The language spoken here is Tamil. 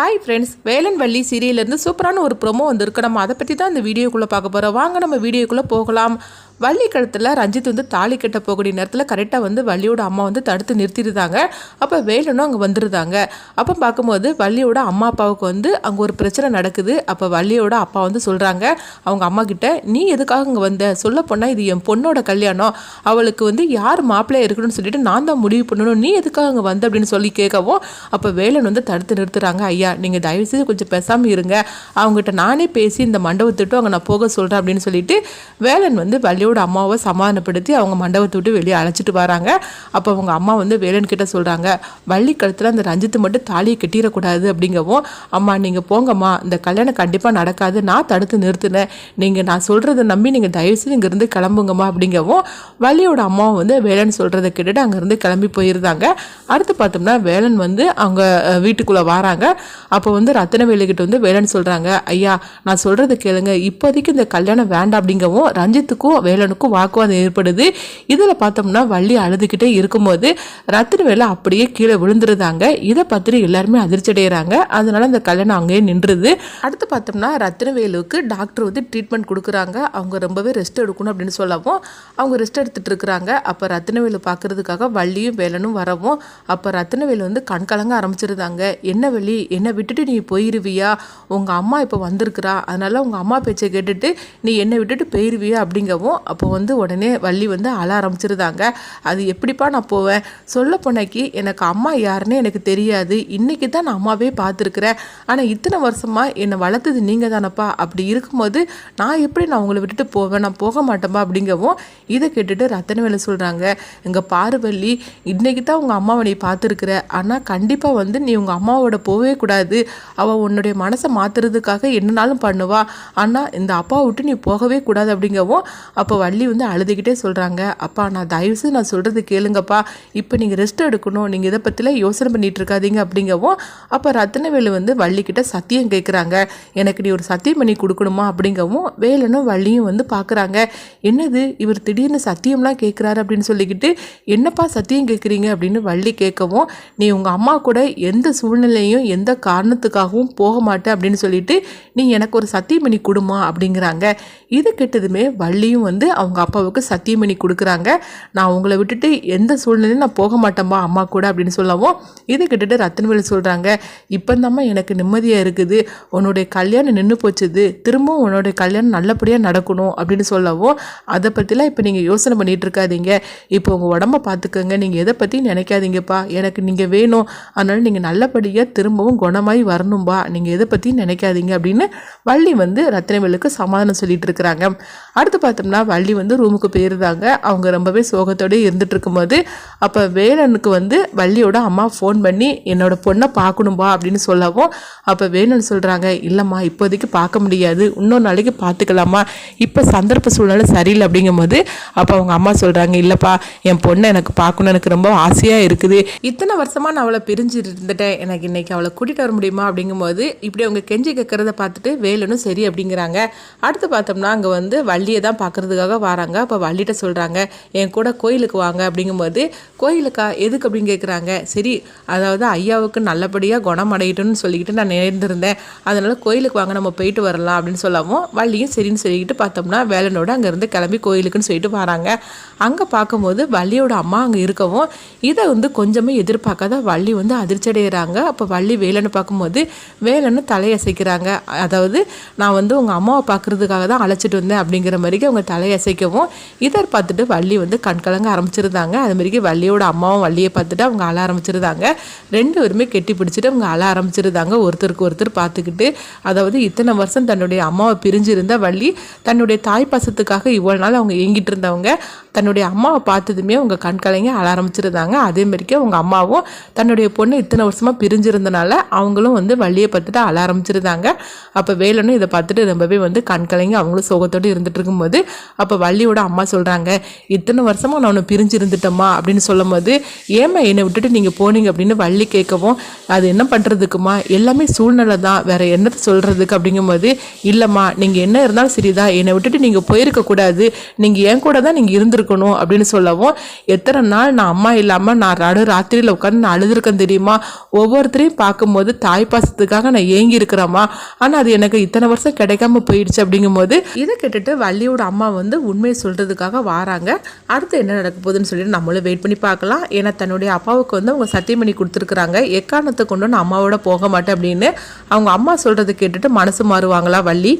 ஹாய் ஃப்ரெண்ட்ஸ் வேலன் வள்ளி சீரியல்லேருந்து சூப்பரான ஒரு ப்ரொமோ வந்திருக்கு. நம்ம அதை பற்றி தான் இந்த வீடியோக்குள்ளே பார்க்க போகிறோம் வாங்க நம்ம வீடியோக்குள்ளே போகலாம். வள்ளி கழுத்தில் ரஞ்சித் வந்து தாலி கட்ட போகக்கூடிய நேரத்தில் கரெக்டாக வந்து வள்ளியோட அம்மா வந்து தடுத்து நிறுத்திடுதாங்க அப்போ வேலனும் அங்கே வந்துருந்தாங்க. அப்போ பார்க்கும்போது வள்ளியோட அம்மா அப்பாவுக்கு வந்து அங்கே ஒரு பிரச்சனை நடக்குது. அப்போ வள்ளியோட அப்பா வந்து சொல்கிறாங்க அவங்க அம்மா கிட்ட நீ எதுக்காக இங்கே வந்த? சொல்ல போனால் இது என் பொண்ணோட கல்யாணம். அவளுக்கு வந்து யார் மாப்பிள்ளையாக இருக்கணும்னு சொல்லிட்டு நான் தான் முடிவு பண்ணணும். நீ எதுக்காக அங்கே வந்த? அப்படின்னு சொல்லி கேட்கவும் அப்போ வேலன் வந்து தடுத்து நிறுத்துறாங்க. ஐயா நீங்கள் தயவு செய்து கொஞ்சம் பேசாமல் இருங்க. அவங்ககிட்ட நானே பேசி இந்த மண்டபத்துட்டு அங்கே நான் போக சொல்கிறேன் அப்படின்னு சொல்லிட்டு வேலன் வந்து வள்ளியோட அம்மாவை சமாதானப்படுத்தி அவங்க மண்டபத்தை விட்டு வெளியே அழைச்சிட்டு வராங்க. அப்போ அவங்க அம்மா வந்து வேலன் கிட்ட சொல்கிறாங்க வள்ளி கழுத்தில் அந்த ரஞ்சித்து மட்டும் தாலியை கட்டிடக்கூடாது அப்படிங்கவும் அம்மா நீங்கள் போங்கம்மா இந்த கல்யாணம் கண்டிப்பாக நடக்காது. நான் தடுத்து நிறுத்தினேன். நீங்கள் நான் சொல்கிறத நம்பி நீங்கள் தயவுசெய்து இங்கேருந்து கிளம்புங்கம்மா அப்படிங்கவும் வள்ளியோட அம்மாவும் வந்து வேலன் சொல்கிறத கேட்டுட்டு அங்கேருந்து கிளம்பி போயிருந்தாங்க. அடுத்து பார்த்தோம்னா வேலன் வந்து அவங்க வீட்டுக்குள்ளே வராங்க. அப்போ வந்து ரத்தனவேலுக்கிட்ட வந்து வேலன் சொல்கிறாங்க ஐயா நான் சொல்கிறத கேளுங்க. இப்போதைக்கு இந்த கல்யாணம் வேண்டாம் அப்படிங்கவும் ரஞ்சித்துக்கும் வேலனுக்கும் வாக்குவாதம் ஏற்படுது. இதில் பார்த்தோம்னா வள்ளி அழுதுகிட்டே இருக்கும்போது ரத்தினவேலு அப்படியே கீழே விழுந்துருந்தாங்க இதை பார்த்துட்டு எல்லாருமே அதிர்ச்சி அடைகிறாங்க அதனால அந்த கல்யாணம் அங்கேயே நின்றுது. அடுத்து பார்த்தோம்னா ரத்தினவேலுக்கு டாக்டர் வந்து ட்ரீட்மெண்ட் கொடுக்குறாங்க. அவங்க ரொம்பவே ரெஸ்ட் எடுக்கணும் அப்படின்னு சொல்லவும் அவங்க ரெஸ்ட் எடுத்துகிட்டு இருக்கிறாங்க. அப்போ ரத்தினவேலு பார்க்குறதுக்காக வள்ளியும் வேலனும் வரவும் அப்போ ரத்தினவேலு வந்து கண்கலங்க ஆரம்பிச்சிருந்தாங்க. என்ன வழி என்னை விட்டுட்டு நீ போயிருவியா? உங்கள் அம்மா இப்போ வந்திருக்கிறா. அதனால் உங்கள் அம்மா பேச்சை கேட்டுட்டு நீ என்னை விட்டுட்டு போயிருவியா அப்படிங்கவும் அப்போ வந்து உடனே வள்ளி வந்து அழ ஆரம்பிச்சிருந்தாங்க. அது எப்படிப்பா நான் போவேன்? சொல்ல போனாக்கி எனக்கு அம்மா யாருன்னு எனக்கு தெரியாது. இன்றைக்கி தான் நான் அம்மாவே பார்த்துருக்குறேன். ஆனால் இத்தனை வருஷமாக என்னை வளர்த்தது நீங்கள் தானப்பா? அப்படி இருக்கும்போது நான் எப்படி நான் உங்களை விட்டுட்டு போவேன்? நான் போக மாட்டேன்பா? அப்படிங்கவும் இதை கேட்டுட்டு ரத்தனவேலு சொல்கிறாங்க எங்கள் பாருவள்ளி இன்றைக்கி தான் உங்கள் அம்மாவை நீ பார்த்துருக்குற. ஆனால் கண்டிப்பாக வந்து நீ உங்கள் அம்மாவோட போகவே கூடாது. அவள் உன்னுடைய மனசை மாற்றுறதுக்காக என்னனாலும் பண்ணுவா. ஆனால் இந்த அப்பாவை விட்டு நீ போகவே கூடாது அப்படிங்கவும் அப்போ வள்ளி வந்து அழுதுகிட்டே சொல்கிறாங்க அப்பா நான் தயவுசெய்து நான் சொல்கிறது கேளுங்கப்பா. இப்போ நீங்கள் ரெஸ்ட் எடுக்கணும். நீங்கள் இதை பற்றிலாம் யோசனை பண்ணிட்டு இருக்காதீங்க அப்படிங்கவும் அப்போ ரத்னவேலு வந்து வள்ளிக்கிட்ட சத்தியம் கேட்குறாங்க எனக்கு நீ ஒரு சத்தியம் பண்ணி கொடுக்கணுமா அப்படிங்கவும் வேலனும் வள்ளியும் வந்து பார்க்குறாங்க என்னது? இவர் திடீர்னு சத்தியம்லாம் கேட்குறாரு அப்படின்னு சொல்லிக்கிட்டு என்னப்பா சத்தியம் கேட்குறீங்க அப்படின்னு வள்ளி கேட்கவும் நீ உங்கள் அம்மா கூட எந்த சூழ்நிலையும் எந்த காரணத்துக்காகவும் போக மாட்டேன் அப்படின்னு சொல்லிட்டு நீ எனக்கு ஒரு சத்தியமணி கொடுமா அப்படிங்கிறாங்க. இது கெட்டதுமே வள்ளியும் வந்து அவங்க அப்பாவுக்கு சத்தியமணி கொடுக்குறாங்க. நான் உங்களை விட்டுட்டு எந்த சூழ்நிலையும் நான் போக மாட்டேம்மா அம்மா கூட அப்படின்னு சொல்லவும் இதை கேட்டுட்டு ரத்தனவேலு சொல்கிறாங்க இப்போ எனக்கு நிம்மதியாக இருக்குது. உன்னுடைய கல்யாணம் நின்று போச்சுது. திரும்பவும் உன்னுடைய கல்யாணம் நல்லபடியாக நடக்கணும் அப்படின்னு சொல்லவும் அதை பற்றிலாம் இப்போ நீங்கள் யோசனை பண்ணிகிட்டு இருக்காதீங்க. இப்போ உங்கள் உடம்ப பார்த்துக்கோங்க நீங்கள் எதை பற்றி நினைக்காதீங்கப்பா. எனக்கு நீங்கள் வேணும். அதனால் நீங்கள் நல்லபடியாக திரும்பவும் குணமாய் வரணும்பா. நீங்கள் எதை பற்றி நினைக்காதீங்க அப்படின்னு வள்ளி வந்து ரத்னவேலுக்கு சமாதானம் சொல்லிட்டு இருக்கிறாங்க. அடுத்து பார்த்தோம்னா வள்ளி வந்து ரூமுக்கு போயிருந்தாங்க. அவங்க ரொம்பவே சோகத்தோடய இருந்துட்டு இருக்கும்போது அப்போ வேலனுக்கு வந்து வள்ளியோட அம்மா ஃபோன் பண்ணி என்னோட பொண்ணை பார்க்கணும்பா அப்படின்னு சொல்லவும் அப்போ வேலன் சொல்கிறாங்க இல்லைம்மா இப்போதைக்கு பார்க்க முடியாது. இன்னொரு நாளைக்கு பார்த்துக்கலாமா இப்போ சந்தர்ப்ப சூழ்நிலை சரியில்லை. அப்படிங்கும்போது அப்போ அவங்க அம்மா சொல்கிறாங்க இல்லைப்பா என் பொண்ணை எனக்கு பார்க்கணும் எனக்கு ரொம்ப ஆசையாக இருக்குது. இத்தனை வருஷமாக நான் அவளை பிரிஞ்சு இருந்துட்டேன் எனக்கு இன்றைக்கி அவளை கூட்டிகிட்டு வர முடியுமா அப்படிங்கும்போது இப்படி அவங்க கெஞ்சி கேட்குறத பார்த்துட்டு வேலனும் சரி அப்படிங்கிறாங்க. அடுத்து பார்த்தோம்னா அங்கே வந்து வள்ளியை தான் பார்க்கறதுக்காக வராங்க. அப்போ வள்ளிகிட்ட சொல்கிறாங்க என் கூட கோயிலுக்கு வாங்க அப்படிங்கும்போது கோயிலுக்கா எதுக்கு? அப்படின்னு கேட்குறாங்க சரி அதாவது ஐயாவுக்கு நல்லபடியாக குணம் அடையட்டும்னு சொல்லிக்கிட்டு நான் நேர்ந்திருந்தேன். அதனால் கோயிலுக்கு வாங்க நம்ம போயிட்டு வரலாம் அப்படின்னு சொல்லவும் வள்ளியும் சரின்னு சொல்லிக்கிட்டு பார்த்தோம்னா வேலனோட அங்கேருந்து கிளம்பி கோயிலுக்குன்னு சொல்லிட்டு வராங்க. அங்கே பார்க்கும்போது வள்ளியோட அம்மா அங்கே இருக்கவும் இதை வந்து கொஞ்சமே எதிர்பார்க்காத வள்ளி வந்து அதிர்ச்சி அடைகிறாங்க அப்போ வள்ளி வேலனை பார்க்கும்போது வேலன்னு தலையசைக்கிறாங்க. அதாவது நான் வந்து உங்கள் அம்மாவை பார்க்குறதுக்காக தான் அழைச்சிட்டு வந்தேன் அப்படிங்கிற மாதிரிக்கு அவங்க தலையசைக்கவும் இதை பார்த்துட்டு வள்ளி வந்து கண்கலங்க ஆரம்பிச்சிருந்தாங்க. அது மாதிரிக்கு வள்ளியோட அம்மாவும் வள்ளியை பார்த்துட்டு அவங்க அழ ஆரம்பிச்சிருந்தாங்க. ரெண்டு பேருமே கெட்டி பிடிச்சிட்டு அவங்க அழ ஆரம்பிச்சிருந்தாங்க. ஒருத்தருக்கு ஒருத்தர் பார்த்துக்கிட்டு அதாவது இத்தனை வருஷம் தன்னுடைய அம்மாவை பிரிஞ்சிருந்த வள்ளி தன்னுடைய தாய் பாசத்துக்காக இவ்வளோ நாள் அவங்க ஏங்கிட்டு இருந்தவங்க தன்னுடைய அம்மாவை பார்த்ததுமே அவங்க கண்கலங்க அழ ஆரம்பிச்சிருந்தாங்க. அதே மாதிரிக்கு அவங்க அம்மாவும் தன்னுடைய பொண்ணு இத்தனை வருஷமாக பிரிஞ்சிருந்தனால அவங்களும் வந்து வள்ளியை பார்த்துட்டு அழ ஆரம்பிச்சிருந்தாங்க அப்போ வேலனும் இதை பார்த்துட்டு ரொம்பவே வந்து கண் கலங்கி அவங்களும் சோகத்தோடு இருந்துட்டு இருக்கும்போது அப்போ வள்ளியோட அம்மா சொல்கிறாங்க இத்தனை வருஷமாக நான் ஒன்று பிரிஞ்சு இருந்துட்டோமா அப்படின்னு சொல்லும் போது ஏம்மா என்னை விட்டுட்டு நீங்கள் போனீங்க? அப்படின்னு வள்ளி கேட்கவும் அது என்ன பண்ணுறதுக்குமா எல்லாமே சூழ்நிலை தான். வேற என்னத்தை சொல்கிறதுக்கு அப்படிங்கும்போது இல்லைம்மா நீங்கள் என்ன இருந்தாலும் சரிதான். என்னை விட்டுட்டு நீங்கள் போயிருக்கக்கூடாது நீங்கள் என் கூட தான் நீங்கள் இருந்திருக்கணும் அப்படின்னு சொல்லவும் எத்தனை நாள் நான் அம்மா இல்லாமல் நான் நடு ராத்திரியில் உட்காந்து நான் அழுதுருக்கேன் தெரியுமா? ஒவ்வொருத்தரையும் பார்க்கும்போது வந்து தாய் பாசத்துக்காக நான் ஏங்கி இருக்கிறேம்மா. ஆனால் அது எனக்கு இத்தனை வருஷம் கிடைக்காம போயிடுச்சு அப்படிங்கும்போது இதை கேட்டுட்டு வள்ளியோட அம்மா வந்து உண்மையை சொல்கிறதுக்காக வாராங்க. அடுத்து என்ன நடக்க போகுதுன்னு சொல்லிட்டு நம்மளும் வெயிட் பண்ணி பார்க்கலாம். ஏன்னா தன்னுடைய அப்பாவுக்கு வந்து அவங்க சத்தியம் பண்ணி கொடுத்துருக்குறாங்க. எக்காரணத்தை கொண்டு நான் அம்மாவோட போக மாட்டேன் அப்படின்னு அவங்க அம்மா சொல்கிறத கேட்டுட்டு மனசு மாறுவாங்களா வள்ளி?